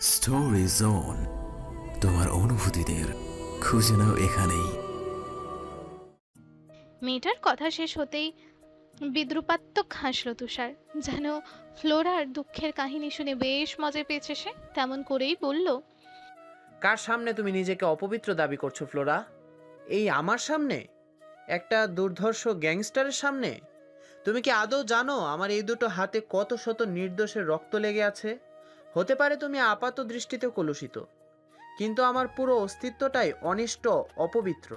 Story zone তোমার অনুভূতিদের খুঁজে নাও এখানেই। মেয়েটার কথা শেষ হতেই বিদ্রুপাত্মক হাসল তুষার। যেন ফ্লোরার দুঃখের কাহিনী শুনে বেশ মজা পেয়েছে সে। তেমন করেই বলল কার সামনে তুমি নিজেকে অপবিত্র দাবি করছ ফ্লোরা? এই আমার সামনে? একটা দুর্ধর্ষ গ্যাংস্টারের সামনে? তুমি কি আদৌ জানো আমার এই দুটো হাতে কত শত নির্দোষের রক্ত লেগে আছে? হতে পারে তুমি আপাত দৃষ্টিতে কলুষিত কিন্তু আমার পুরো অস্তিত্বটাই অনিষ্ট অপবিত্র।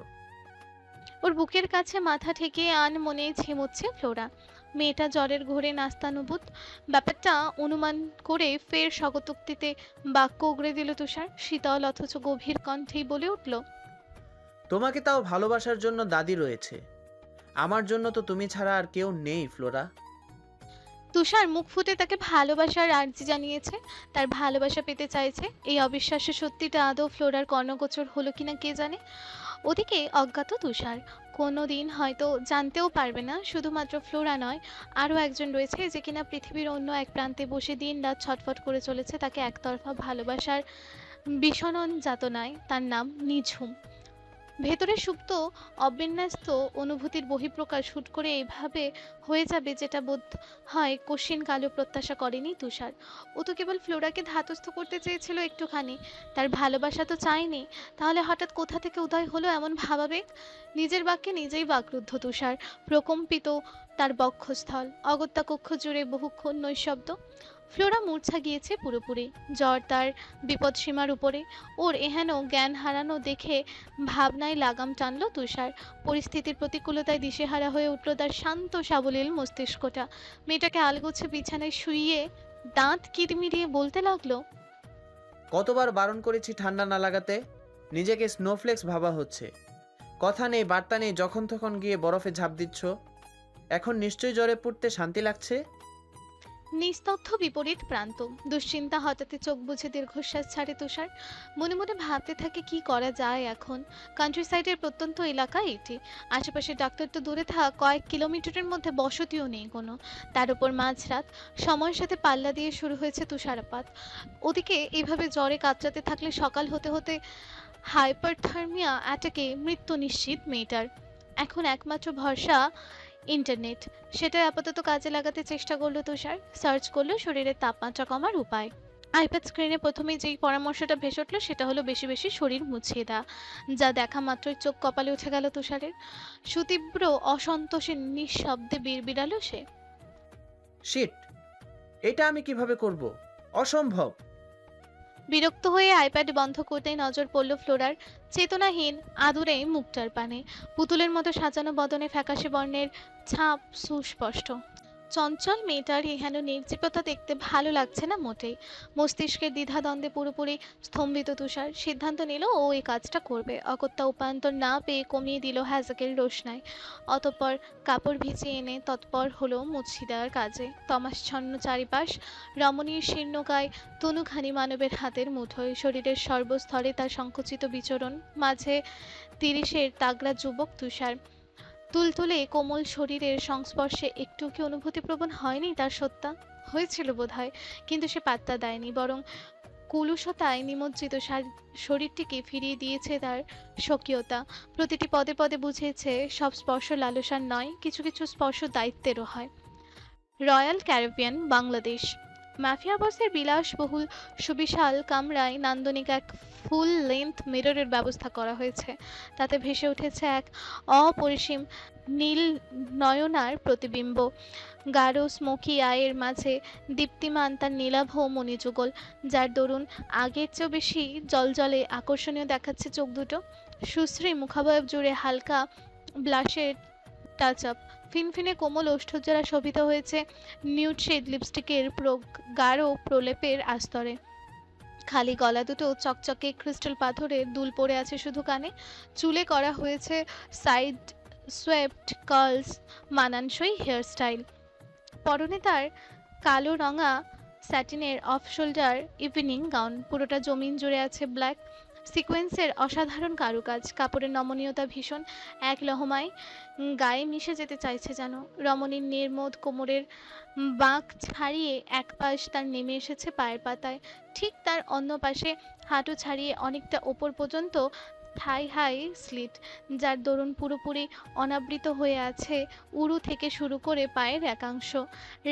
ওর বুকের কাছে মাথা ঠেকে আন মনে ঝিমুচ্ছে ফ্লোরা। মেয়েটা জ্বরের ঘোরে নাস্তানুভূত। ব্যাপারটা অনুমান করে ফের স্বগতোক্তিতে বাক্য উগড়ে দিল তুষার। শীতল অথচ গভীর কণ্ঠেই বলে উঠল তোমাকে তাও ভালোবাসার জন্য দাদি রয়েছে। আমার জন্য তো তুমি ছাড়া আর কেউ নেই ফ্লোরা। তুষার মুখ ফুটে তাকে ভালোবাসার আর্জি জানিয়েছে, তার ভালোবাসা পেতে চাইছে। এই অবিশ্বাস্য সত্যিটা আদৌ ফ্লোরার কর্ণগোচর হলো কিনা কে জানে? ওদিকে অজ্ঞাত তুষার কোনো দিন হয়তো জানতেও পারবে না, শুধুমাত্র ফ্লোরা নয়, আরও একজন রয়েছে যে কিনা পৃথিবীর অন্য এক প্রান্তে বসে দিন রাত ছটফট করে চলেছে তাকে একতরফা ভালোবাসার বিষণন যাতনায় তার নাম নিঝুম। ভেতরে সুপ্ত অবিন্যস্ত অনুভূতির বহিঃপ্রকাশ হুট করে এইভাবে হয়ে যাবে যেটা বোধ হয় কশিন কালো প্রত্যাশা করেনি তুষার। ও তো কেবল ফ্লোরাকে ধাতস্থ করতে চেয়েছিল একটুখানি। তার ভালোবাসা তো চায়নি। তাহলে হঠাৎ কোথা থেকে উদয় হলো এমন ভাবাবেগ? নিজের বাক্যে নিজেই বাকরুদ্ধ তুষার, প্রকম্পিত তার বক্ষস্থল, অগত্যা কক্ষ জুড়ে বহুক্ষণ নৈশব্দ। ফ্লোরা মূর্ছা গিয়েছে পুরোপুরি। জ্বর তার বিপদসীমার উপরে। ওর এহেন জ্ঞান হারানো দেখে ভাবনায় লাগাম টানল তুষার। পরিস্থিতির প্রতিকূলতায় দিশেহারা হয়ে উঠল তার শান্ত সাবলীল মস্তিষ্কটা। মেয়েটাকে আলগোছে বিছানায় শুইয়ে দাঁত কিরমিরিয়ে বলতে লাগল, কতবার বারণ করেছি ঠান্ডা না লাগাতে? নিজেকে স্নোফ্লেক্স ভাবা হচ্ছে। কথা নেই, বার্তা নেই, যখন তখন গিয়ে বরফে ঝাঁপ দিচ্ছ। এখন নিশ্চয়ই জ্বরে পড়তে শান্তি লাগছে? নিস্তব্ধ বিপরীত প্রান্ত। দুশ্চিন্তা হঠাৎ চোখ বুঝে দীর্ঘশ্বাস ছাড়ে তুষার। মনে মনে ভাবতে থাকে, কি করা যায় এখন? কান্ট্রি সাইডের প্রত্যন্ত এলাকা এটি। আশেপাশে ডাক্তার তো দূরে থাক, কয়েক কিলোমিটারের মধ্যে বসতিও নেই কোনো। তার উপর মাঝরাত, সময়ের সাথে পাল্লা দিয়ে শুরু হয়েছে তুষারপাত। ওদিকে এভাবে জ্বরে কাতরাতে থাকলে সকাল হতে হতে হাইপারথার্মিয়া অ্যাটাকে মৃত্যু নিশ্চিত মেয়েটার। এখন একমাত্র ভরসা ইন্টারনেট। সেটা আপাতত কাজে লাগাতে চেষ্টা করল তুষার। সার্চ করল শরীরের তাপমাত্রা কমার উপায়। আইপ্যাড স্ক্রিনে প্রথমেই যেই পরামর্শটা ভেসে উঠল সেটা হলো বেশি বেশি শরীর মুছিয়ে দেওয়া, যা দেখা মাত্রই চোখ কপালে উঠে গেল তুষারের। সুতীব্র অসন্তোষে নিঃশব্দে বিড়বিড়ালো সে। শিট এটা আমি কীভাবে করব? অসম্ভব। বিরক্ত হয়ে আইপ্যাড বন্ধ করতেই নজর পড়ল ফ্লোরার। চেতনাহীন, আদুরে মুখটার পানে। পুতুলের মতো সাজানো বদনে ফ্যাকাশে বর্ণের ছাপ সুস্পষ্ট। চঞ্চল মেয়েটার এহেন নির্জীবতা দেখতে ভালো লাগছে না মোটেই। মস্তিষ্কের দ্বিধাদ্বন্দ্বে পুরোপুরি স্তম্ভিত তুষার। সিদ্ধান্ত নিল ও এই কাজটা করবে। অগত্যা উপান্তর না পেয়ে কমিয়ে দিল হ্যাজাকের রোশনায়। অতঃপর কাপড় ভিজিয়ে এনে তৎপর হলো মুছি দেওয়ার কাজে। তমাশছন্ন চারিপাশ, রমণীর শীর্ণকায় তনুখানি মানবের হাতের মুঠোয়। শরীরের সর্বস্তরে তার সংকুচিত বিচরণ। মাঝে তিরিশের তাগড়া যুবক তুষার। তুলতুলে কোমল শরীরের সংস্পর্শে একটু কি অনুভূতিপ্রবণ হয়নি তার সত্তা? হয়েছিল বোধ হয় কিন্তু সে পাত্তা দেয়নি, বরং কুলুষতায় নিমজ্জিত শরীরটিকে ফিরিয়ে দিয়েছে তার স্বকীয়তা। প্রতিটি পদে পদে বুঝিয়েছে সব স্পর্শ লালসার নয়, কিছু কিছু স্পর্শ দায়িত্বেরও হয়। Royal Caribbean, Bangladesh. মাফিয়া বসের বিলাসবহুল, সুবিশাল, কামরায় নান্দনিক এক ফুল লেন্থ মিররের ব্যবস্থা করা হয়েছে। তাতে ভেসে উঠেছে এক অপরিসীম নীল নয়নার প্রতিবিম্ব। গাঢ়, স্মোকি আয়ের মাঝে দীপ্তিমান তার নীলাভ মণিযুগল যার দরুন আগের চেয়েও বেশি জলজলে আকর্ষণীয় দেখাচ্ছে চোখ দুটো। সুশ্রী মুখাবয়ব জুড়ে হালকা ব্লাশের টাচ আপ ফিনফিনে কোমল ওষ্ঠজ্জারা শোভিত হয়েছে নিউড শেড লিপস্টিকের গাঢ় প্রলেপের আস্তরে। খালি গলা দুটো চকচকে ক্রিস্টাল পাথরে দুল পড়ে আছে শুধু কানে। চুলে করা হয়েছে সাইড সোয়েপ্ট কার্লস মানানসই হেয়ারস্টাইল। পরনে তার কালো রঙা স্যাটিনের অফ শোল্ডার ইভিনিং গাউন। পুরোটা জমিন জুড়ে আছে ব্ল্যাক। সিকোয়েন্সের অসাধারণ কারুকাজ, কাপড়ের নমনীয়তা ভীষণ এক লহমায় গায়ে মিশে যেতে চাইছে যেন। রমণীর নির্মোদ কোমরের বাঁক ছাড়িয়ে এক পাশ তার নেমে এসেছে পায়ের পাতায়। ঠিক তার অন্য পাশে হাঁটু ছাড়িয়ে অনেকটা ওপর পর্যন্ত থাই হাই স্লিট, যার দরুন পুরোপুরি অনাবৃত হয়ে আছে উরু থেকে শুরু করে পায়ের একাংশ।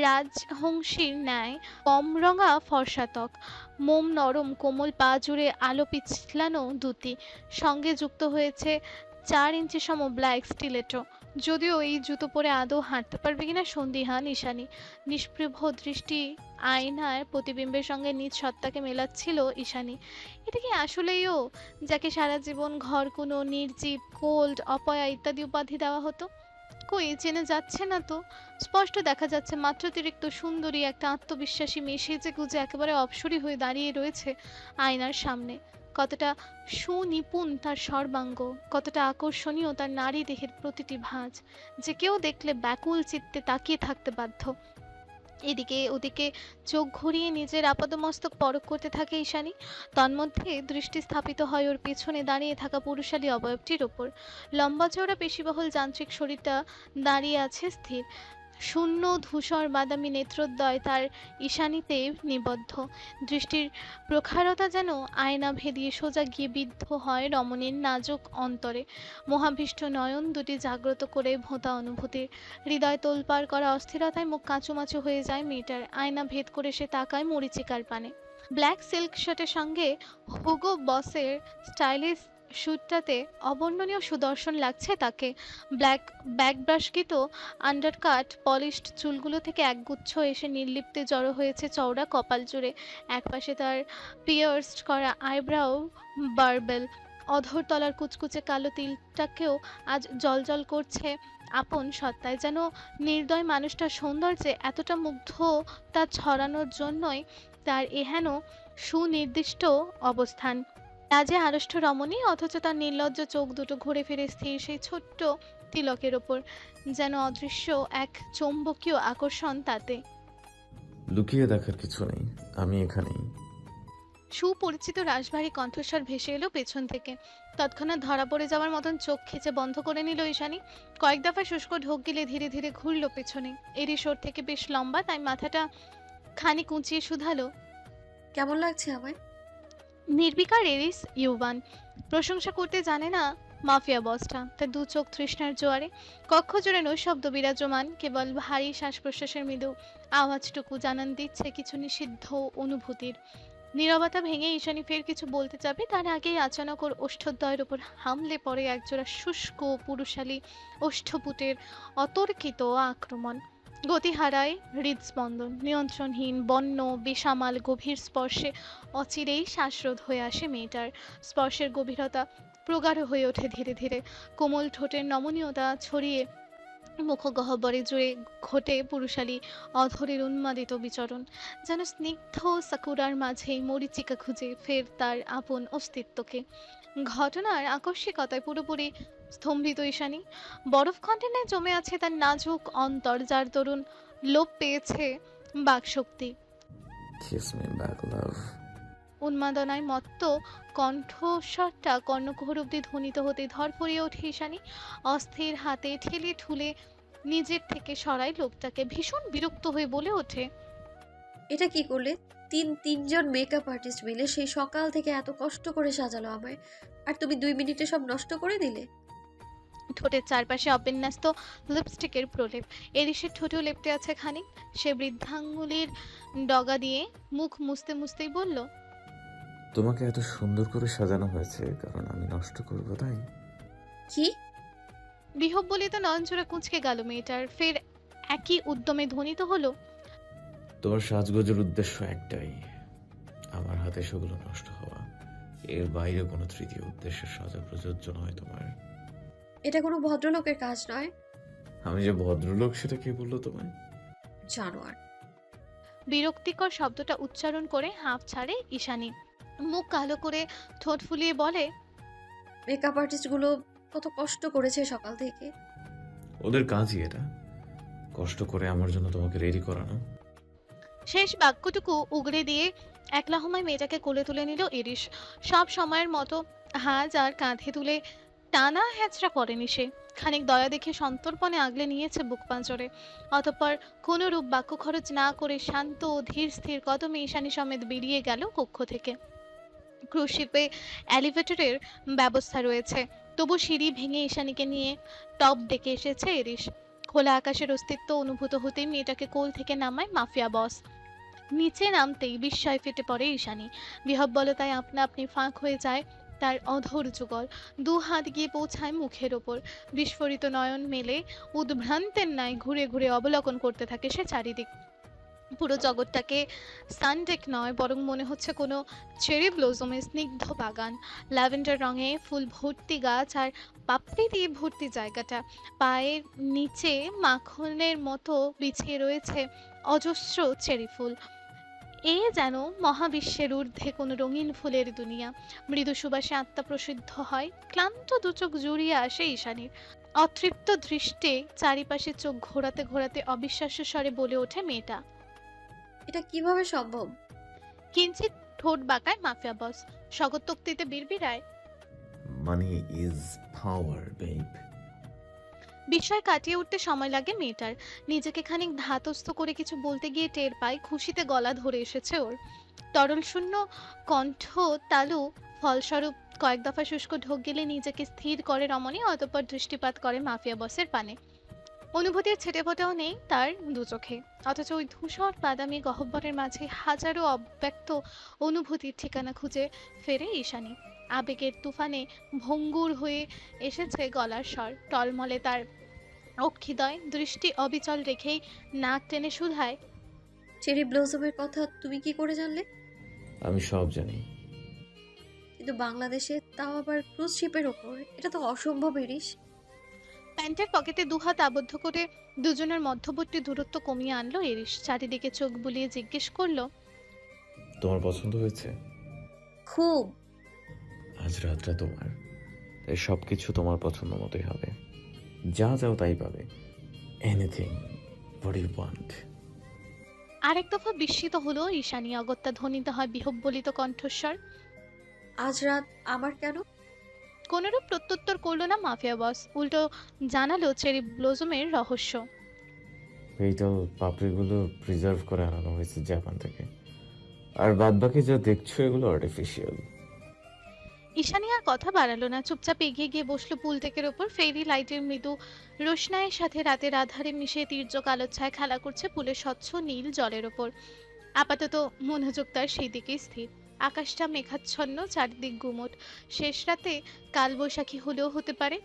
রাজহংসীর ন্যায় কমরঙা রঙা ত্বক মোম নরম কোমল পা জুড়ে আলো পিছলানো দুটি সঙ্গে যুক্ত হয়েছে চার ইঞ্চি সম ব্ল্যাক স্টিলেটো। যদিও এই জুতো পরে আদৌ হাঁটতে পারবে কিনা সন্দিহান, ঈশানী। নিষ্প্রভ দৃষ্টি আয়নার প্রতিবিম্বের সঙ্গে নিজ সত্তাকে মেলাচ্ছিল ঈশানী। এটা কি আসলেই ও, যাকে সারা জীবন ঘর কোনো, নির্জীব, কোল্ড, অপয়া ইত্যাদি উপাধি দেওয়া হতো? কই, চেনে যাচ্ছে না তো? স্পষ্ট দেখা যাচ্ছে মাত্রাতিরিক্ত সুন্দরী একটা আত্মবিশ্বাসী মেয়ে সেজে গুজে একেবারে অপসরী হয়ে দাঁড়িয়ে রয়েছে আয়নার সামনে। কতটা সুনিপুণ তার সর্বাঙ্গ, কতটা আকর্ষণীয় তার নারী দেহের প্রতিটি ভাঁজ। যে কেউ দেখলে ব্যাকুল চিত্তে তাকিয়ে থাকতে বাধ্য। এদিকে ওদিকে চোখ ঘুরিয়ে নিজের আপাদমস্তক পরক করতে থাকে ঈশানী। তন্মধ্যে দৃষ্টি স্থাপিত হয় ওর পেছনে দাঁড়িয়ে থাকা পুরুষালী অবয়বটির ওপর। লম্বা চওড়া পেশিবহুল যান্ত্রিক শরীরটা দাঁড়িয়ে আছে স্থির। শূন্য ধূসর বাদামি নেত্রোদ্বয় তার ঈশানীতে নিবদ্ধ। দৃষ্টির প্রখারতা যেন আয়না ভেদিয়ে সোজা গিয়ে বিদ্ধ হয় রমণীর নাজুক অন্তরে। মহাভীষ্ট নয়ন দুটি জাগ্রত করে ভোঁতা অনুভূতির। হৃদয় তোলপার করা অস্থিরতায় মুখ কাঁচুমাচু হয়ে যায় মেয়েটার। আয়না ভেদ করে সে তাকায় মরিচিকার পানে। ব্ল্যাক সিল্ক শার্টের সঙ্গে হুগো বসের স্টাইলিশ শ্যুটটাতে অবর্ণনীয় সুদর্শন লাগছে তাকে। ব্ল্যাক ব্যাকব্রাশকৃত আন্ডারকাট পলিশড চুলগুলো থেকে একগুচ্ছ এসে নির্লিপ্তে জড়ো হয়েছে চওড়া কপাল জুড়ে। একপাশে তার পিয়ার্সড করা আইব্রাও বারবেল অধর তলার কুচকুচে কালো তিলটাকেও আজ জলজল করছে। আপন সত্তায় যেন নির্দয় মানুষটার সৌন্দর্যে এতটা মুগ্ধ তা ছড়ানোর জন্যই তার এহেন সুনির্দিষ্ট অবস্থান। রাজে আড়ষ্ট রমণী অথচ তার নির্লজ্জ চোখ দুটো ঘুরে ফিরে স্থির সেই ছোট্ট তিলকের ওপর যেন অদৃশ্য এক চৌম্বকীয় আকর্ষণ তাতে। লুকিয়ে দেখার কিছু নেই আমি এখানেই। সুপরিচিত রাশভারী কণ্ঠস্বর ভেসে এলো পেছন থেকে। তৎক্ষণাৎ ধরা পড়ে যাওয়ার মতন চোখ খেচে বন্ধ করে নিল ঈশানি। কয়েক দফা শুষ্ক ঢোক গিলে ধীরে ধীরে ঘুরল পেছনে। এরই সর থেকে বেশ লম্বা তাই মাথাটা খানিক উঁচিয়ে শুধালো। কেমন লাগছে আমায়? নির্বিকার এরিস ইউবান। প্রশংসা করতে জানে না মাফিয়া বসটা। তার দু চোখ তৃষ্ণার জোয়ারে। কক্ষ জুড়ে নৈশব্দ বিরাজমান, কেবল ভারী শ্বাস প্রশ্বাসের মৃদু আওয়াজটুকু জানান দিচ্ছে কিছু নিষিদ্ধ অনুভূতির। নীরবতা ভেঙে ঈশানী ফের কিছু বলতে যাবে তার আগেই আচানক ওর ওষ্ঠদ্বয়ের উপর হামলে পড়ে একজোড়া শুষ্ক পুরুষালী ওষ্ঠপুটের অতর্কিত আক্রমণ। গতি হারায় হৃদস্পন্দন, নিয়ন্ত্রণহীন, বন্য বেসামাল গভীর স্পর্শে অচিরেই শ্বাসরোধ হয়ে আসে মেয়েটার। স্পর্শের গভীরতা প্রগাঢ় হয়ে ওঠে ধীরে ধীরে। কোমল ঠোঁটের নমনীয়তা ছড়িয়ে মুখগহ্বরে জুড়ে ঘটে পুরুষালী অধরের উন্মাদিত বিচরণ। যেন স্নিগ্ধ সাকুরার মাঝেই মরিচিকা খুঁজে ফের তার আপন অস্তিত্বকে। ঘটনার আকস্মিকতায় পুরোপুরি স্তম্ভিত ঈশানী। বরফ খণ্ডের জমে আছে তার নাজুক অন্তর যার দরুন লোপ পেয়েছে বাকশক্তি। উন্মাদনায় মত্ত কণ্ঠস্বরটা কর্ণকুহর অব্দি ধ্বনিত হতে ধর পড়িয়ে ওঠে ঈশানী। অস্থির হাতে ঠেলে ঠুলে নিজের থেকে সরায় লোকটাকে। ভীষণ বিরক্ত হয়ে বলে ওঠে এটা কি করলে? তিন তিনজন মেকআপ আর্টিস্ট মিলে সেই সকাল থেকে এত কষ্ট করে সাজালো আমায়। আর তুমি দুই মিনিটে সব নষ্ট করে দিলে? ঠোঁটের চারপাশে অবিন্যস্ত লিপস্টিকের প্রলেপ। এরিসের ঠোঁটেও লেপটে আছে খানিক। সে বৃদ্ধাঙ্গুলির ডগা দিয়ে মুখ মুছতে মুছতেই বলল তোমাকে এত সুন্দর করে সাজানো হয়েছে কারণ আমি নষ্ট করব তাই? কি? বিহব্বলিত নয়নচোরা কুঁচকে গেল মেয়েটার। ফের একই উদ্যমে ধ্বনিত হলো তোমার সাজগোজের উদ্দেশ্য একটাই আমার হাতে সেগুলো নষ্ট হওয়া। এর বাইরে কোনো তৃতীয় উদ্দেশ্যের সাজা প্রযোজ্য নয় তোমার। এটা কোনো ভদ্রলোকের কাজ নয়। আমি যে ভদ্রলোক সেটা কে বলল তোমায়? জানোয়ার। বিরক্তিকর শব্দটা উচ্চারণ করে হাঁপ ছাড়ে ঈশানী। মুখ কালো করে ঠোঁট ফুলিয়ে বলে মেকআপ আর্টিস্টগুলো কত কষ্ট করেছে সকাল থেকে। ওদের কাজই এটা। কষ্ট করে আমার জন্য তোমাকে রেডি করানো। শেষ বাক্যটুকু উগড়ে দিয়ে একলা সময় মেয়েটাকে কোলে তুলে নিল ইরিশ সব সময়ের মতো হাজ আর কাঁধে তুলে টানা হ্যাচড়া করেনি সে। খানিক দয়া দেখে সন্তর্পণে আগলে নিয়েছে বুক পাঁচরে। অতঃপর কোনো রূপ বাক্য খরচ না করে শান্ত ধীর স্থির কদমে ঈশানী সমেত বেরিয়ে গেল কক্ষ থেকে। ক্রুশিপে অ্যালিভেটরের ব্যবস্থা রয়েছে। তবু সিঁড়ি ভেঙে ঈশানীকে নিয়ে টপ ডেকে এসেছে এরিস খোলা আকাশের অস্তিত্ব অনুভূত হতেই মেয়েটাকে কোল থেকে নামায় মাফিয়া বস। নিচে নামতেই বিস্ময় ফেটে পড়ে ঈশানী। বিহব্বলতায় আপনা আপনি ফাঁক হয়ে যায় তার অধর দু হাত গিয়ে পৌঁছায় মুখের ওপর। বিস্ফোরিত নয়ন মেলে উদ্ভ্রান্তের ন্যায় ঘুরে ঘুরে অবলোকন করতে থাকে সে চারিদিক। পুরো জগৎটাকে সানডেক নয়, বরং মনে হচ্ছে কোনো চেরি ব্লোজমের স্নিগ্ধ বাগান। ল্যাভেন্ডার রঙে ফুল ভর্তি গাছ আর পাপড়ি দিয়ে ভর্তি জায়গাটা। পায়ের নিচে মাখনের মতো বিছিয়ে রয়েছে অজস্র চেরি ফুল। এ যেন মহাবিশ্বের ঊর্ধ্বে কোনো রঙিন ফুলের দুনিয়া। মৃদু সুবাসে আত্মা প্রসিদ্ধ হয় ক্লান্ত দুচোখ জুড়িয়ে আসে ঈশানীর। অতৃপ্ত দৃষ্টে চারিপাশে চোখ ঘোরাতে ঘোরাতে অবিশ্বাস্য স্বরে বলে ওঠে মেয়েটা। এটা কীভাবে সম্ভব? কিঞ্চিত ঠোঁট বাঁকায় মাফিয়া বস। স্বগতোক্তিতে বিড়বিড়ায়। মানি ইজ পাওয়ার বেব বিস্ময় কাটিয়ে উঠতে সময় লাগে মেয়েটার। নিজেকে খানিক ধাতস্থ করে কিছু বলতে গিয়ে টের পায় খুশিতে গলা ধরে এসেছে ওর। তরল শূন্য কণ্ঠ তালু ফলস্বরূপ কয়েক দফা শুষ্ক ঢোক গেলে নিজেকে স্থির করে রমণী, অতঃপর দৃষ্টিপাত করে মাফিয়া বসের পানে। অনুভূতির ছেটে ফোটাও নেই তার দু চোখে। অথচ ওই ধূসর বাদামি গহ্বরের মাঝে হাজারো অব্যক্ত অনুভূতির ঠিকানা খুঁজে ফেরে ঈশানী। আবেগের তুফানে ভঙ্গুর হয়ে এসেছে গলার স্বর। টলমলে তার অক্ষিদয় দৃষ্টি অবিচল রেখেই নাক টেনে শুধায়। চেরি ব্লজমের কথা তুমি কি করে জানলে? আমি সব জানি। কিন্তু বাংলাদেশে তাও আবার ক্রুজ শিপের ওপর? এটা তো অসম্ভব এরিস প্যান্টের পকেটে দুহাত আবদ্ধ করে দুজনের মধ্যবর্তী দূরত্ব কমিয়ে আনলো এরিস চারিদিকে চোখ বুলিয়ে জিজ্ঞেস করল তোমার পছন্দ হয়েছে? খুব। আজ রাতটা তোমার তাই সব কিছু তোমার পছন্দ মতোই হবে। যা যাও তাই পাবে। এনিথিং হোয়াট ইউ ওয়ান্ট আরেক দফা বিস্মিত হলো ঈশানী অগত্যা ধ্বনিত হয় বিহব্বলিত কণ্ঠস্বর। আজ রাত আমার কেন? কোনরূপ প্রত্যুত্তর করল না মাফিয়া বস উল্টো জানালো চেরি ব্লোজমের রহস্য। এই তো পাপড়িগুলো প্রিজার্ভ করে আনানো হয়েছে জাপান থেকে। আর বাদবাকি যা দেখছ এগুলো আর্টিফিশিয়াল ঈশানী আর কথা বাড়ালো না, চুপচাপ এগিয়ে গিয়ে বসল পুলটেকের ওপর, ফেরি লাইটের মৃদু রোশনায়ের সাথে রাতের আধারে মিশে তীর্যক আলোচ্ছায় খেলা করছে পুলের স্বচ্ছ নীল জলের ওপর। আপাতত মনোযোগ তার সেই দিকেই স্থির। আকাশটা মেঘাচ্ছন্ন, চারদিক গুমট। শেষ রাতে কালবৈশাখী হলেও হতে পারে।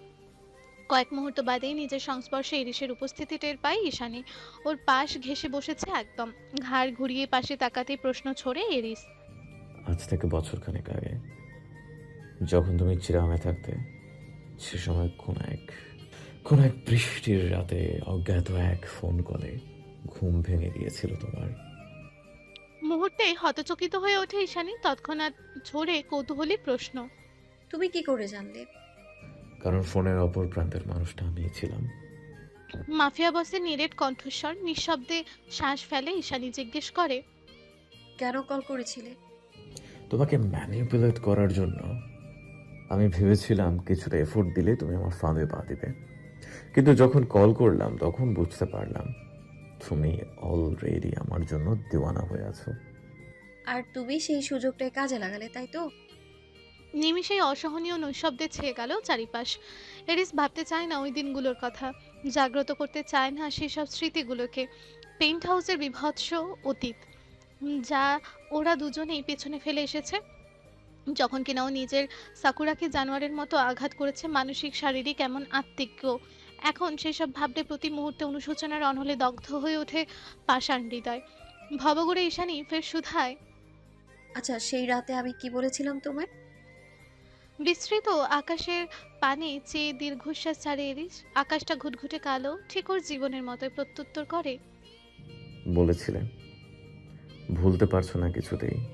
কয়েক মুহূর্ত বাদেই নিজের সংস্পর্শে ইরিশের উপস্থিতি টের পায় ঈশানী। ওর পাশ ঘেসে বসেছে একদম। ঘাড় ঘুরিয়ে পাশে তাকাতে প্রশ্ন ছড়ে এরিস আজ থেকে বছর খানেক আগে যখন তুমি চিরামে থাকতে সে সময় কোন এক কোন এক বৃষ্টির রাতে অজ্ঞাত এক ফোন কলে ঘুম ভেঙে গিয়েছিল তোমার। মুহূর্তে হতচকিত হয়ে ওঠে ঈশানী তৎক্ষণাৎ ঝরে কৌতূহলী প্রশ্ন। তুমি কি করে জানলে? কারণ ফোনের অপর প্রান্তের মানুষটা আমিই ছিলাম। মাফিয়া বসে নিরেট কণ্ঠস্বর নিঃশব্দে শ্বাস ফেলে ঈশানী জিজ্ঞেস করে কেন কল করেছিলে? তোমাকে ম্যানিপুলেট করার জন্য আমি ভেবেছিলাম কিছুটা এফোর্ট দিলে তুমি আমার ফাঁদে পা দিবে। কিন্তু যখন কল করলাম তখন বুঝতে পারলাম তুমি অলরেডি আমার জন্য দিওয়ানা হয়ে আছো। আর তুমি সেই সুযোগটাই কাজে লাগালে তাই তো? নিমিষেই অসহনীয় নৈশব্দে ছেয়ে গেল চারিপাশ। এরিস ভাবতে চায় না ওই দিনগুলোর কথা। জাগ্রত করতে চায় না সেসব স্মৃতিগুলোকে। পেন্ট হাউসের বিভৎস অতীত যা ওরা দুজনেই পেছনে ফেলে এসেছে। যখন কিনা ও নিজের সাকুরাকে জানোয়ারের মতো আঘাত করেছে মানসিক শারীরিক এমন আত্মিকও এখন সেসব ভাবলে প্রতি মুহূর্তে অনুশোচনার অনলে দগ্ধ হয়ে ওঠে পাষাণ হৃদয়। ভবগুড়ে ঈশানী ফের সুধায় আচ্ছা সেই রাতে আমি কি বলেছিলাম তোমায়? বিস্তৃত আকাশের পানে চেয়ে দীর্ঘশ্বাস ছাড়ে এরিস আকাশটা ঘুটঘুটে কালো ঠিক ওর জীবনের মতোই প্রত্যুত্তর করে। বলেছিলেন ভুলতে পারছ না কিছুতেই।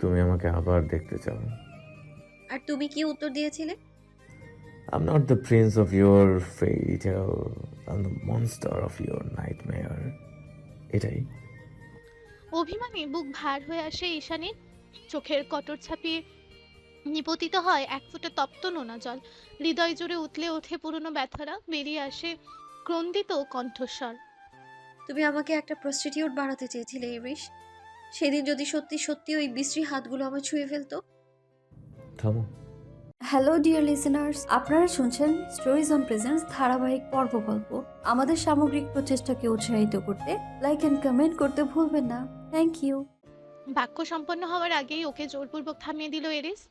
তুমি আমাকে আবার দেখতে চাও। আর তুমি কি উত্তর দিয়েছিলে? I'm not the prince of your fairy tale. I'm the monster of your nightmare. এটাই। অভিমানী বুক ভার হয়ে আসে ঈশানীর। চোখের কটর ছাপিয়ে নিপতিত হয় এক ফুটে তপ্ত নোনা জল। হৃদয় জুড়ে উতলে ওঠে পুরনো ব্যথারা বেরিয়ে আসে ক্রন্দিত কণ্ঠস্বর। তুমি আমাকে একটা প্রস্টিটিউট বানাতে চেয়েছিলে ইরিশ সেদিন যদি সত্যি সত্যি ওই বিশ্রী হাতগুলো আমার ছুঁয়ে ফেলতো। থামো। Hello dear listeners. আপনারা শুনছেন স্টোরিজ অন প্রেজেন্স ধারাবাহিক পর্ব গল্প। আমাদের সামগ্রিক প্রচেষ্টাকে উৎসাহিত করতে লাইক অ্যান্ড কমেন্ট করতে ভুলবেন না। Thank you. বাক্য সম্পন্ন হওয়ার আগেই ওকে জোরপূর্বক থামিয়ে দিল এরিস।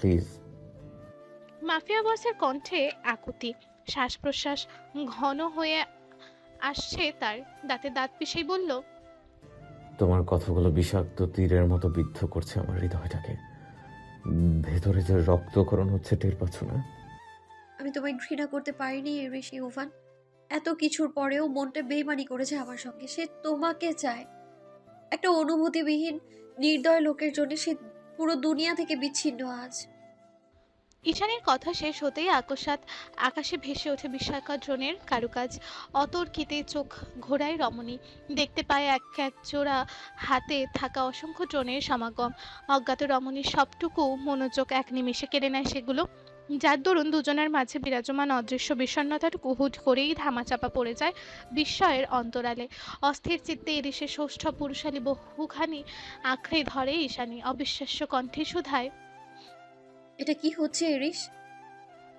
প্লিজ। মাফিয়া বসের কণ্ঠে আকুতি শ্বাস প্রশ্বাস ঘন হয়ে আসছে তার। দাঁতে দাঁত পিষেই বলল তোমার কথাগুলো বিষাক্ত তীরের মতো বিদ্ধ করছে আমার হৃদয়টাকে। ভেতরে যে রক্তকরণ হচ্ছে টের পাচ্ছ না? আমি তোমায় ঘৃণা করতে পারিনি ইরিশ ইউভান এত কিছুর পরেও মনটা বেইমানি করেছে আমার সঙ্গে। সে তোমাকে চায়। একটা অনুভূতিবিহীন, নির্দয় লোকের জন্য সে পুরো দুনিয়া থেকে বিচ্ছিন্ন আজ। ঈশানের কথা শেষ হতেই আকস্মাত আকাশে ভেসে ওঠে বিস্ময়কর ড্রোনের কারুকাজ। অতর্কিতে চোখ ঘোরায় রমণী। দেখতে পায় এক এক জোড়া হাতে থাকা অসংখ্য ড্রোনের সমাগম। অজ্ঞাত রমণীর সবটুকু মনোযোগ এক নিমেষে কেড়ে নেয় সেগুলো। যার দরুন দুজনের মাঝে বিরাজমান অদৃশ্য বিষণ্ণতাটুকু হুট করেই ধামাচাপা পড়ে যায় বিস্ময়ের অন্তরালে। অস্থির চিত্তে এরিসে ষষ্ঠ পুরুষালী বহুখানি আঁকড়ে ধরে ঈশানী। অবিশ্বাস্য কণ্ঠে শুধায় এটা কি হচ্ছে ইরিশ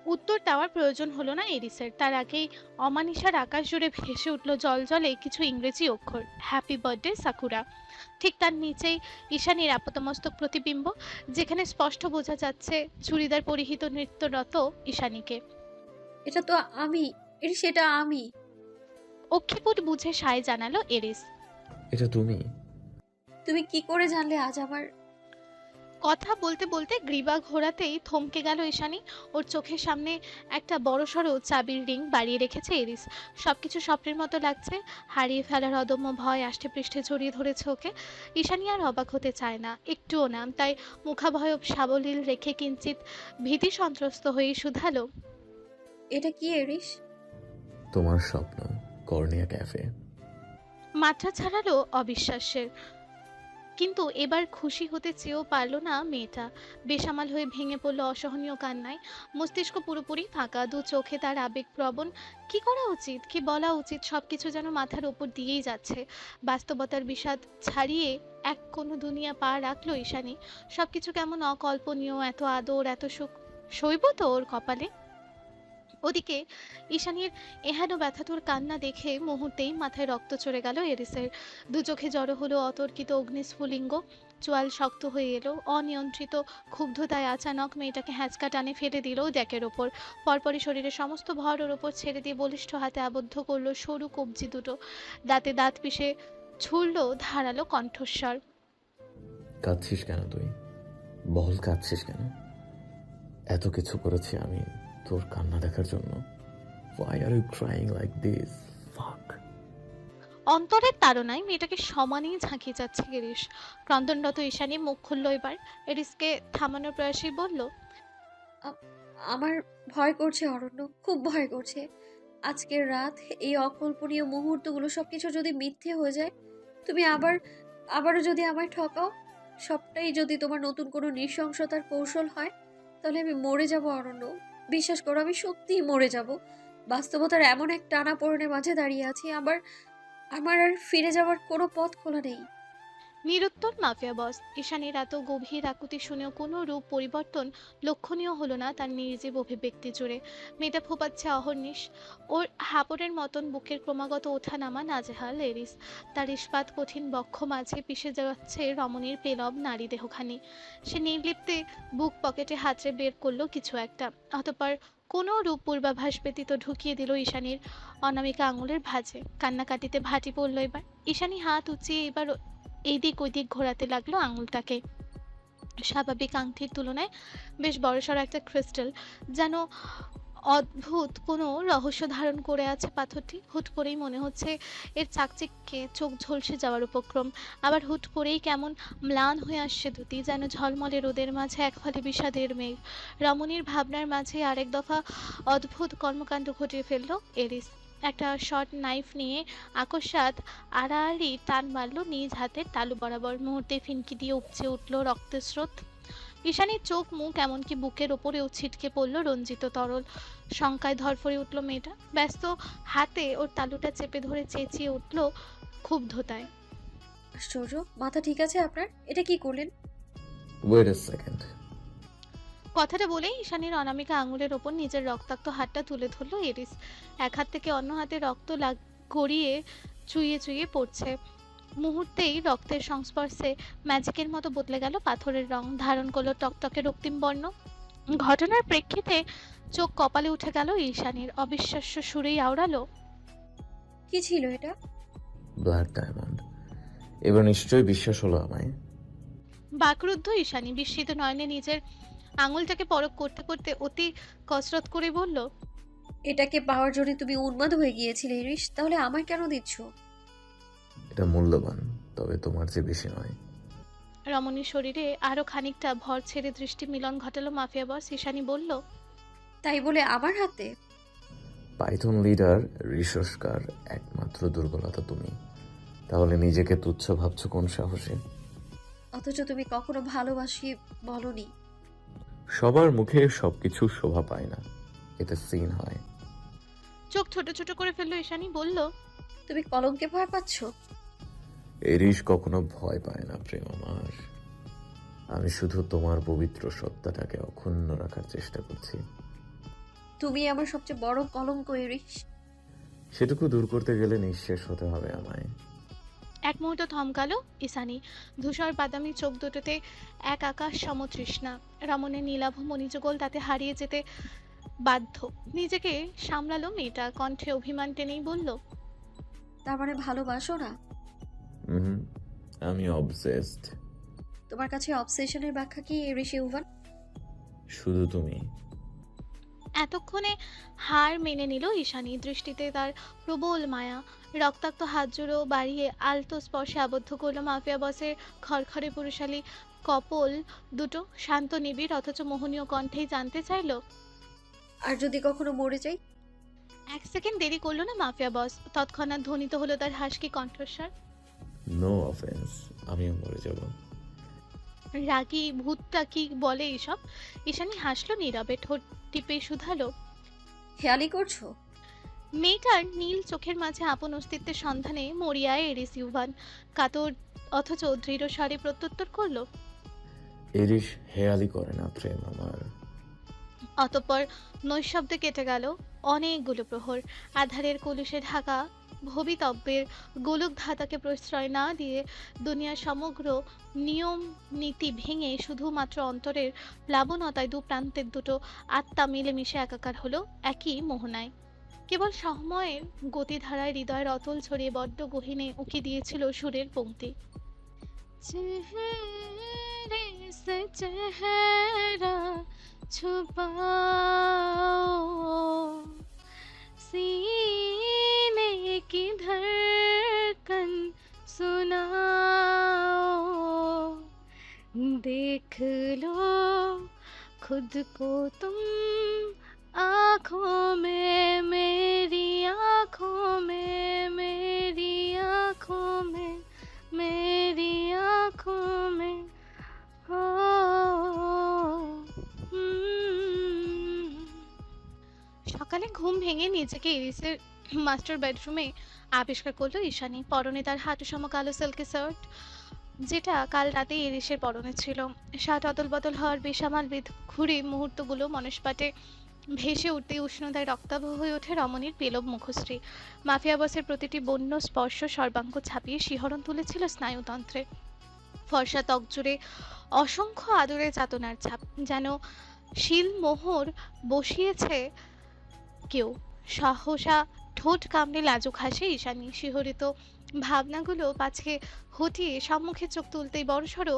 উত্তর দেওয়ার প্রয়োজন হলো না এরিসের। তার আগেই অমানিসার আকাশ জুড়ে ভেসে উঠল জল জলে কিছু ইংরেজি অক্ষর। হ্যাপি বার্থডে সাকুরা ঠিক তার নিচেই ঈশানীর আপাতমস্তক প্রতিবিম্ব যেখানে স্পষ্ট বোঝা যাচ্ছে চুড়িদার পরিহিত নৃত্যরত ঈশানীকে। এটা তো আমি ইরিশ এটা আমি। অক্ষিপুট বুঝে সায় জানালো এরিস। এটা তুমি। তুমি কি করে জানলে আজ আমার কথা বলতে বলতে গ্রীবা ঘোরাতেই থমকে গেল ঈশানী। ওর চোখের সামনে একটা বড়সড় চাবির রিং বাড়িয়ে রেখেছে এরিস সবকিছু স্বপ্নের মতো লাগছে। হারিয়ে ফেলার অদম্য ভয় আষ্টে পৃষ্ঠে জড়িয়ে ধরেছে ওকে। ঈশানী আর অবাক হতে চায় না একটুও না। তাই মুখাভয়ব সাবলীল রেখে কিঞ্চিত ভীতি সন্ত্রস্ত হয়ে শুধালো এটা কি এরিশ তোমার স্বপ্ন কর্নিয়া ক্যাফে। মাত্রা ছাড়ালো অবিশ্বাসের কিন্তু এবার খুশি হতে চেয়েও পারল না মেয়েটা। বেসামাল হয়ে ভেঙে পড়ল অসহনীয় কান্নায়। মস্তিষ্ক পুরোপুরি ফাঁকা, দু চোখে তার আবেগপ্রবণ কি করা উচিত? কি বলা উচিত? সব কিছু যেন মাথার ওপর দিয়েই যাচ্ছে। বাস্তবতার বিষাদ ছাড়িয়ে এক কোনো দুনিয়া পা রাখল ঈশানী। সব কিছু কেমন অকল্পনীয়, এত আদর, এত সুখ। সইব তো ওর কপালে? ওদিকে ঈশানীর এহেন ব্যথাতুর কান্না দেখে মুহূর্তেই মাথায় রক্ত চড়ে গেল এরিসের। দু চোখে জড়ো হলো অতর্কিত অগ্নিস্ফুলিঙ্গ। চোয়াল শক্ত হয়ে এলো, অনিয়ন্ত্রিত ক্ষুব্ধতায় আচানক মেয়েটাকে হ্যাঁচকা টানে ফেলে দিল ডেকের ওপর। পরপরই শরীরের সমস্ত ভর ওর ওপর ছেড়ে দিয়ে বলিষ্ঠ হাতে আবদ্ধ করল সরু কবজি দুটো। দাঁতে দাঁত পিষে ছুড়ল ধারালো কণ্ঠস্বর। কাঁদছিস কেন তুই? বল, কাঁদছিস কেন? এত কিছু করেছি আমি। তোর কান্না দেখার জন্য? Why are you crying like this? Fuck. অন্তরের তাড়নায় মেয়েটাকে সমানেই ঝাঁকিয়ে যাচ্ছে গিরিশ। ক্রন্দনরত ঈশানী মুখ খুলল এবার। এরিসকে থামানোর প্রয়াসেই বলল আমার ভয় করছে অরণ্য খুব ভয় করছে। আজকের রাত এই অকল্পনীয় মুহূর্তগুলো সবকিছু যদি মিথ্যে হয়ে যায় তুমি আবার আবারও যদি আমায় ঠকাও সবটাই যদি তোমার নতুন কোনো নৃশংসতার কৌশল হয় তাহলে আমি মরে যাব অরণ্য। বিশ্বাস করো, আমি সত্যিই মরে যাব। বাস্তবতার এমন এক টানা পড়নের মাঝে দাঁড়িয়ে আছি আবার আমার আর ফিরে যাওয়ার কোনো পথ খোলা নেই। নিরুত্তর মাফিয়া বস। ঈশানীর এত গভীর আকুতি শুনেও কোনো রূপ পরিবর্তন লক্ষণীয় হলো না তার নির্জীব অভিব্যক্তি জুড়ে। মেয়েটা ফোপাচ্ছে অহর্নিশ ওর হাপড়ের মতন বুকের ক্রমাগত ওঠা নামা নাজেহাল এরিস তার ইস্পাত কঠিন বক্ষ মাঝে পিষে যাচ্ছে রমণীর পেলব নারী দেহখানি। সে নির্লিপ্তে বুক পকেটে হাতড়ে বের করল কিছু একটা। অতপর কোনো রূপ পূর্বাভাস ব্যতীত ঢুকিয়ে দিল ঈশানীর অনামিকা আঙুলের ভাঁজে। কান্নাকাটিতে ভাটি পড়ল এবার। ঈশানী হাত উঁচিয়ে এবার এইদিক ওইদিক ঘোরাতে লাগল আঙুলটাকে। স্বাভাবিক আংটির তুলনায় বেশ বড়সড় একটা ক্রিস্টাল যেন অদ্ভুত কোনো রহস্য ধারণ করে আছে পাথরটি। হুট করেই মনে হচ্ছে এর চাকচিককে চোখ ঝলসে যাওয়ার উপক্রম। আবার হুট করেই কেমন ম্লান হয়ে আসছে দুটি যেন ঝলমলে রোদের মাঝে এক ফলে বিষাদের মেঘ। রমণীর ভাবনার মাঝে আরেক দফা অদ্ভুত কর্মকাণ্ড ঘটিয়ে ফেলল এরিস। একটা শর্ট নাইফ নিয়ে আকস্মাত আড়াআড়ি টান মারল নিজ হাতের তালু বরাবর। মুহূর্তে ফিনকি দিয়ে উপচে উঠল রক্তের স্রোত ঈশানীর চোখ মুখ এমনকি বুকের ওপরেও ছিটকে পড়ল রঞ্জিত তরল। শঙ্কায় ধরফরে উঠল মেয়েটা। ব্যস্ত হাতে ওর তালুটা চেপে ধরে চেঁচিয়ে উঠল ক্ষুব্ধতায়। আশ্চর্য মাথা ঠিক আছে আপনার? এটা কি করলেন? ওয়েট এ সেকেন্ড কথাটা বলেই ঈশানীর অনামিকা আঙুলের ওপর নিজের রক্তাক্ত হাতটা তুলে ধরলো এরিস এক হাত থেকে অন্য হাতে রক্ত লাগ গড়িয়ে চুইয়ে চুইয়ে পড়ছে। মুহূর্তেই রক্তের সংস্পর্শে ম্যাজিকের মতো বদলে গেল পাথরের রং ধারণ করল টকটকে রক্তিম বর্ণ। ঘটনার প্রেক্ষিতে চোখ কপালে উঠে গেল ঈশানীর অবিশ্বাস্য সুরেই আওড়ালো কি ছিল এটা? Blood diamond. এবার নিশ্চয়ই বিশ্বাস হলো আমায়। বাকরুদ্ধ ঈশানী বিস্মিত নয়নে নিজের আঙুলটাকে পরক করতে করতে অতি কসরত করে বলল এটাকে পাওয়ার জন্য তুমি উন্মাদ হয়ে গিয়েছিলে ইরিশ তাহলে আমায় কেন দিচ্ছ? এটা মূল্যবান তবে তোমার চেয়ে বেশি নয়। রমণীর শরীরে আরও খানিকটা ভর ছেড়ে দৃষ্টি মিলন ঘটালো মাফিয়া বস ঈশানী বলল তাই বলে আমার হাতে? পাইথন লিডার রিসস্কার একমাত্র দুর্বলতা তুমি। তাহলে নিজেকে তুচ্ছ ভাবছ কোন সাহসে? অথচ তুমি কখনো ভালোবাসি বলনি। সবার মুখে সবকিছু শোভা পায় না। এতে সিন হয়। চোখ ছোট ছোট করে ফেলল ঈশানী বলল তুমি কলঙ্কে ভয় পাচ্ছ? এরিস কখনো ভয় পায় না প্রেম আমার। আমি শুধু তোমার পবিত্র সত্তাটাকে অক্ষুণ্ণ রাখার চেষ্টা করছি। তুমি আমার সবচেয়ে বড় কলঙ্ক ইরিশ সেটুকু দূর করতে গেলে নিঃশেষ হতে হবে আমায়। এক মুহূর্ত থমকালো ইসানি। ধূসর বাদামি চোখ দুটোতে এক আকাশ সমতৃষ্ণা। রমণের নীলাভ মণিযুগল তাতে হারিয়ে যেতে বাধ্য। নিজেকে সামলালো মেয়েটা কণ্ঠে অভিমান টেনেই বলল তার মানে ভালোবাসো না? হুম আমি অবসেসড তোমার কাছে অবসেশনের ব্যাখ্যা কি ইরিশ ইউভান শুধু তুমি। এতক্ষণে হার মেনে নিল ঈশানী। দৃষ্টিতে তার প্রবল মায়া। রক্তাক্ত হাত জুড়ো বাড়িয়ে আলতো স্পর্শে আবদ্ধ করল মাফিয়া বসের খড়খড়ে পুরুষালী কপল। দুটো শান্ত নিবিড় অথচ মোহনীয় কণ্ঠেই জানতে চাইলো আর যদি কখনো মরে যাই? এক সেকেন্ড দেরি করল না মাফিয়া বস। তৎক্ষণাৎ ধ্বনিত হলো তার হাসকি কণ্ঠস্বর। নো অফেন্স আমিও মরে যাব। রাগী ভূতটা কি বলে এসব? ঈশানী হাসলো নীরবে ঠোঁট টিপে শুধালো। খেয়ালি করছ? মেয়েটার নীল চোখের মাঝে আপন অস্তিত্বের সন্ধানে মরিয়ায় এরিস ইউভান কাতর অথচ দৃঢ় স্বরে প্রত্যুত্তর করল। এরিস হেয়ালি করে না প্রেম আমার। অতঃপর নৈশব্দে কেটে গেল অনেকগুলো প্রহর। আধারের কলুষে ঢাকা ভবিতব্যের গোলকধাতাকে প্রশ্রয় না দিয়ে দুনিয়ার সমগ্র নিয়ম নীতি ভেঙে শুধুমাত্র অন্তরের প্লাবনতায় দু প্রান্তের দুটো আত্মা মিলেমিশে একাকার হলো একই মোহনায়। কেবল সময়ের গতিধারায় হৃদয়ের অতল ছড়িয়ে বড্ড গহিনে উঁকি দিয়েছিল সুরের পঙ্ক্তি। চেহারে সে চেহারা সি सीने की धड़कन सुनाओ देख लो खुद को तुम आँखों में मेरी आँखों में मेरी आँखों में मेरी आँखों में हो হুম। সকালে ঘুম ভেঙে নিজেকে ইরিসের মাস্টার বেডরুমে আবিষ্কার করল ঈশানী। পরনে তার হাঁটু সম কালো সিল্কি শার্ট যেটা কাল রাতে ইরিসের পরনে ছিল। শার্ট অদল বদল হওয়ার বেসামাল বিধ ঘুরে মুহূর্তগুলো মনস্পাটে ভেসে উঠতে উষ্ণতায় রক্তাভ হয়ে ওঠে রমণীর পেলব মুখশ্রী। মাফিয়া বসের প্রতিটি বন্য স্পর্শ সর্বাঙ্গ ছাপিয়ে শিহরণ তুলেছিল স্নায়ুতন্ত্রে। ফর্সা ত্বক জুড়ে অসংখ্য আদরে যাতনার ছাপ, যেন শিলমোহর বসিয়েছে কেউ। সাহসা ঠোঁট কামড়ে লাজুক হাসে ঈশানী শিহরিত। ভাবনাগুলো পাছে হটিয়ে সম্মুখে চোখ তুলতেই বড়সড়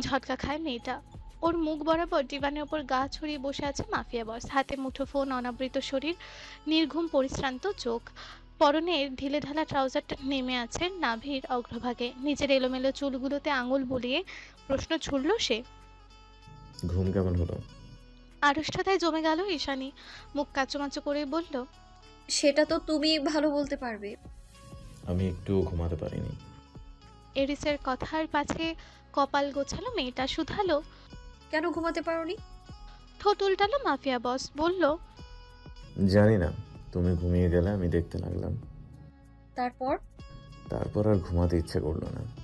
ঝটকা খায় মেয়েটা। ওর মুখ বরাবর ডিবানের ওপর গা ছড়িয়ে বসে আছে মাফিয়া বস। হাতে মুঠো ফোন অনাবৃত শরীর নির্ঘুম পরিশ্রান্ত চোখ। পরনের ঢিলে ঢালা ট্রাউজারটা নেমে আছে নাভির অগ্রভাগে। নিজের এলোমেলো চুলগুলোতে আঙুল বুলিয়ে প্রশ্ন ছুড়ল সে। ঘুম কেমন হলো? আড়ষ্টতায় জমে গেল ঈশানী। মুখ কাচুমাচু করে বলল সেটা তো তুমি ভালো বলতে পারবে। আমি একটুও ঘুমাতে পারিনি। এরিসের কথার পাছে কপাল গোছালো মেয়েটা শুধালো। কেন ঘুমাতে পারোনি? ঠোঁট উল্টালো মাফিয়া বস বলল জানি না তুমি ঘুমিয়ে গেলে আমি দেখতে লাগলাম। তারপর? তারপর আর ঘুমাতে ইচ্ছে করল না।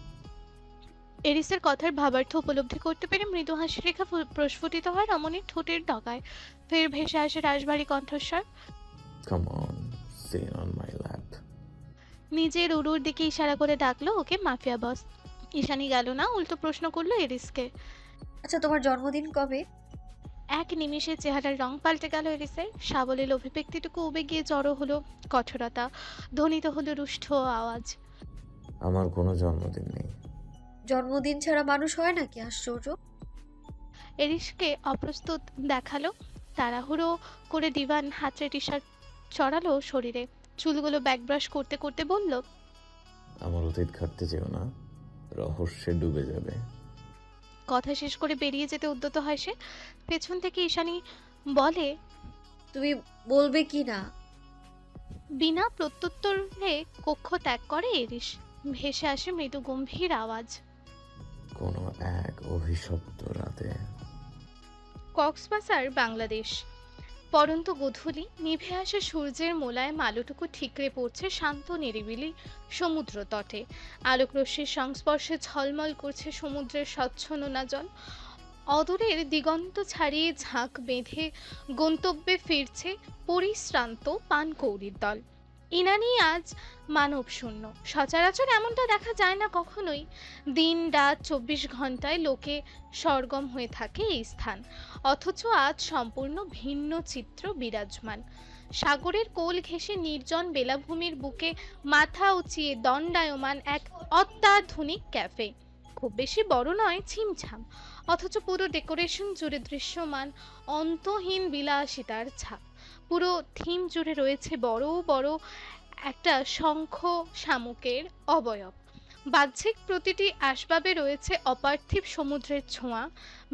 এরিসের কথার ভাবার্থ উপলব্ধি করতে পেরে মৃদু হাসি রেখা প্রস্ফুটিত হয় রমণীর ঠোঁটের ডগায়। ফের ভেসে আসে রাশভারী কণ্ঠস্বর। Come on sit on my lap নিজের উরুর দিকে ইশারা করে ডাকলো ওকে মাফিয়া বস। ঈশানি গেল না উল্টো প্রশ্ন করল এরিসকে। আচ্ছা তোমার জন্মদিন কবে? এক নিমিষে চেহারার রং পাল্টে গেল এরিসের। সাবলীল অভিব্যক্তিটুকু উবে গিয়ে জড়ো হলো কঠোরতা ধ্বনিত হলো রুষ্ঠ আওয়াজ। আমার কোনো জন্মদিন নেই। জন্মদিন ছাড়া মানুষ হয় নাকি? আশ্চর্য। এরিসকে অপ্রস্তুত দেখাল। তাড়াহুড়ো করে দিবান হাতরে টি শার্ট চড়ালো শরীরে। চুলগুলো ব্যাকব্রাশ করতে করতে বলল আমার অতীত ঘাটতে যেও না রহস্যে ডুবে যাবে। কথা শেষ করে বেরিয়ে যেতে উদ্যত হয় সে। পেছন থেকে ঈশানী বলে তুমি বলবে কি না? বিনা প্রত্যুত্তরে কক্ষ ত্যাগ করে এরিস ভেসে আসে মৃদু গম্ভীর আওয়াজ। কোনো এক অভিশপ্ত রাতে। কক্সবাজার বাংলাদেশ। পরন্ত গধূলি নিভে আসা সূর্যের মোলায় আলোটুকু ঠিকরে পড়ছে শান্ত নিরিবিলি সমুদ্র তটে। আলোকরশ্মির সংস্পর্শে ঝলমল করছে সমুদ্রের স্বচ্ছ জল অদূরের দিগন্ত ছাড়িয়ে ঝাঁক বেঁধে গন্তব্যে ফিরছে পরিশ্রান্ত পানকৌড়ির দল। ইনানি আজ মানব শূন্য সচরাচর এমনটা দেখা যায় না কখনোই। দিন রাত চব্বিশ ঘন্টায় লোকে সরগম হয়ে থাকে এই স্থান। অথচ আজ সম্পূর্ণ ভিন্ন চিত্র বিরাজমান। সাগরের কোল ঘেঁষে নির্জন বেলাভূমির বুকে মাথা উঁচিয়ে দণ্ডায়মান এক অত্যাধুনিক ক্যাফে। খুব বেশি বড় নয়, ছিমছাম। অথচ পুরো ডেকোরেশন জুড়ে দৃশ্যমান, অন্তহীন বিলাসিতার ছাপ। পুরো থিম জুড়ে রয়েছে বড় বড় একটা শঙ্খ শামুকের অবয়ব। বাহ্যিক প্রতিটি আসবাবে রয়েছে অপার্থিব সমুদ্রের ছোঁয়া,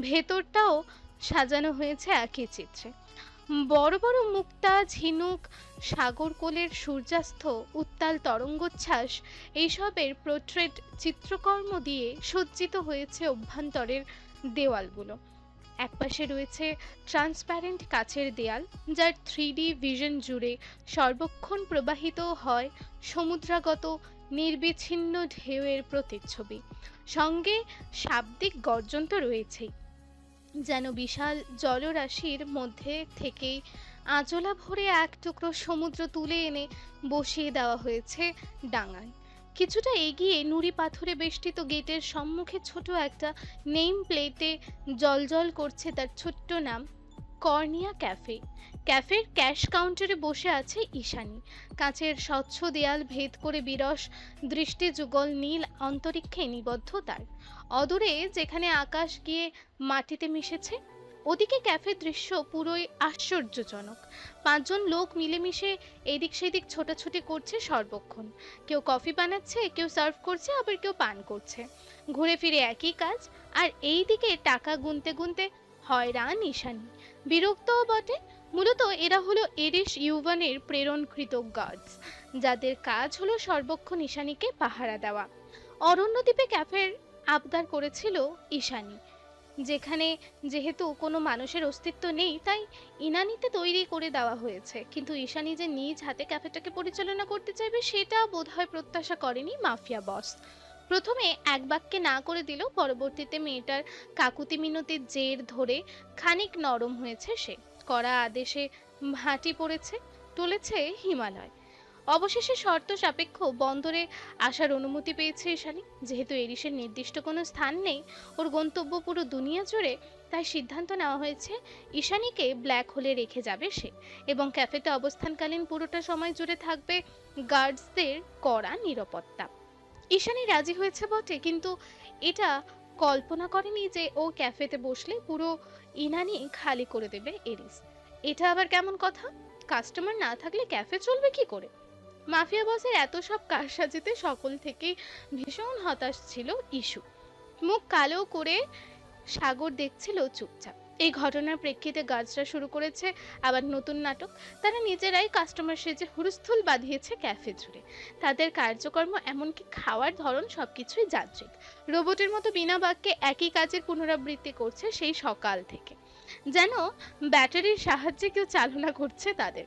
ভেতরটাও সাজানো হয়েছে একই চিত্রে। বড় বড় মুক্তা, ঝিনুক সাগর কোলের সূর্যাস্ত, উত্তাল তরঙ্গোচ্ছ্বাস, এইসবের পোর্ট্রেট চিত্রকর্ম দিয়ে সজ্জিত হয়েছে অভ্যন্তরের দেওয়ালগুলো। একপাশে রয়েছে ট্রান্সপ্যারেন্ট কাচের দেয়াল, যার থ্রি ভিশন জুড়ে সর্বক্ষণ প্রবাহিত হয় সমুদ্রাগত, নির্বিচ্ছিন্ন ঢেউয়ের প্রতিচ্ছবি। সঙ্গে শাব্দিক গর্জন তো রয়েছেই যেন বিশাল জলরাশির মধ্যে থেকেই আঁচলা ভরে এক টুকরো সমুদ্র তুলে এনে বসিয়ে দেওয়া হয়েছে ডাঙায়। কিছুটা এগিয়ে নুড়ি পাথরে বেষ্টিত গেটের সম্মুখে ছোট একটা নেম প্লেটে জলজল করছে তার ছোট্ট নাম, কর্নিয়া ক্যাফে। ক্যাফের ক্যাশ কাউন্টারে বসে আছে ঈশানী। কাঁচের স্বচ্ছ দেয়াল ভেদ করে বিরস দৃষ্টি যুগল নীল অন্তরিক্ষে নিবদ্ধ তার। অদূরে যেখানে আকাশ গিয়ে মাটিতে মিশেছে ওদিকে ক্যাফের দৃশ্য পুরোই আশ্চর্যজনক। পাঁচজন লোক মিলেমিশে এদিক সেদিক ছোটাছুটি করছে সর্বক্ষণ। কেউ কফি বানাচ্ছে, কেউ সার্ভ করছে, আবার কেউ পান করছে। ঘুরে ফিরে একই কাজ, আর এই দিকে টাকা গুনতে গুনতে হয়রান ঈশানী। বিরক্তও বটে, মূলত এরা হলো এরিস ইউভানের প্রেরণকৃত গার্ডস যাদের কাজ হলো সর্বক্ষণ ঈশানীকে পাহারা দেওয়া। অরণ্যদ্বীপে ক্যাফের আবদার করেছিল ঈশানী। যেখানে যেহেতু কোনো মানুষের অস্তিত্ব নেই, তাই ইনানিতে তৈরি করে দেওয়া হয়েছে। কিন্তু ঈশানী যে নিজ হাতে ক্যাফেটাকে পরিচালনা করতে চাইবে, সেটা বোধহয় প্রত্যাশা করেনি মাফিয়া বস। প্রথমে এক বাক্যে না করে দিল, পরবর্তীতে মেয়েটার কাকুতি মিনতির জের ধরে খানিক নরম হয়েছে সে। কড়া আদেশে ভাটি পড়েছে, টলেছে হিমালয়। অবশেষে শর্ত সাপেক্ষ বন্দরে আসার অনুমতি পেয়েছে ঈশানী। যেহেতু এরিসের নির্দিষ্ট কোনো স্থান নেই, ওর গন্তব্য পুরো দুনিয়া জুড়ে, তাই সিদ্ধান্ত নেওয়া হয়েছে ঈশানীকে ব্ল্যাক হোলে রেখে যাবে সে। এবং ক্যাফেতে অবস্থানকালীন পুরোটা সময় জুড়ে থাকবে গার্ডসদের কড়া নিরাপত্তা। ঈশানী রাজি হয়েছে বটে, কিন্তু এটা কল্পনা করেনি যে ও ক্যাফেতে বসলে পুরো ইনানি খালি করে দেবে এরিস। এটা আবার কেমন কথা? কাস্টমার না থাকলে ক্যাফে চলবে কি করে? মাফিয়া বসের এত সব কারসাজিতে সকল থেকেই ভীষণ হতাশ ছিল ইস্যু মুখ কালো করে সাগর দেখছিল চুপচাপ। এই ঘটনার প্রেক্ষিতে গাছরা শুরু করেছে আবার নতুন নাটক। তারা নিজেরাই কাস্টমার সেজে হুরস্থুল বাঁধিয়েছে ক্যাফে জুড়ে। তাদের কার্যকর্ম এমনকি খাওয়ার ধরন সবকিছুই যান্ত্রিক। রোবটের মতো বিনা বাক্যে একই কাজের পুনরাবৃত্তি করছে সেই সকাল থেকে। যেন ব্যাটারির সাহায্যে কেউ চালনা করছে তাদের।